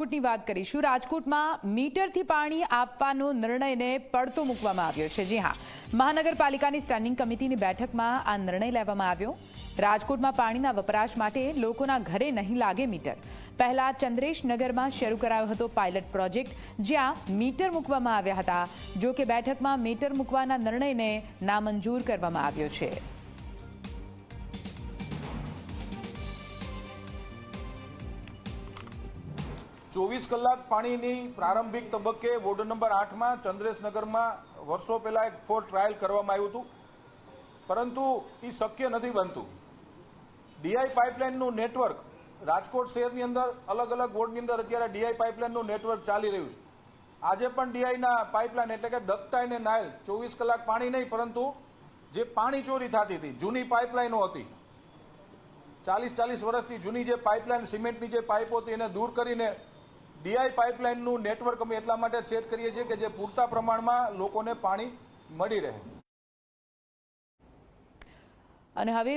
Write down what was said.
રાજકોટની વાત કરીશું. રાજકોટમાં મીટરથી પાણી આપવાનો નિર્ણયને પડતો મૂકવામાં આવ્યો છે. જી હા. મહાનગરપાલિકાની સ્ટેન્ડિંગ કમિટીની બેઠકમાં આ નિર્ણય લેવામાં આવ્યો. રાજકોટમાં પાણીના વપરાશ માટે લોકોના ઘરે નહીં લાગે મીટર. પહેલા ચંદ્રેશનગરમાં શરૂ કરાયો હતો પાયલટ પ્રોજેક્ટ, જ્યાં મીટર મૂકવામાં આવ્યા હતા. જો કે બેઠકમાં મીટર મૂકવાના નિર્ણયને નામંજૂર કરવામાં આવ્યો છે. ચોવીસ કલાક પાણીની પ્રારંભિક તબક્કે વોર્ડ નંબર આઠમાં ચંદ્રેશનગરમાં વર્ષો પહેલાં એક ફોર ટ્રાયલ કરવામાં આવ્યું હતું. પરંતુ એ શક્ય નથી બનતું. ડીઆઈ પાઇપલાઇનનું નેટવર્ક રાજકોટ શહેરની અંદર અલગ અલગ વોર્ડની અંદર અત્યારે ડીઆઈ પાઇપલાઇનનું નેટવર્ક ચાલી રહ્યું છે. આજે પણ ડીઆઈના પાઇપલાઇન એટલે કે ડકટાઈ ને નાયલ ચોવીસ કલાક પાણી નહીં, પરંતુ જે પાણી ચોરી થતી હતી, જૂની પાઇપલાઇનો હતી. ચાલીસ ચાલીસ વર્ષથી જૂની જે પાઇપલાઇન, સિમેન્ટની જે પાઇપો હતી, એને દૂર કરીને ડીઆઈ પાઇપલાઇનનું નેટવર્ક અમે એટલા માટે સેટ કરીએ છીએ કે જે પૂરતા પ્રમાણમાં લોકોને પાણી મળી રહે. અને હવે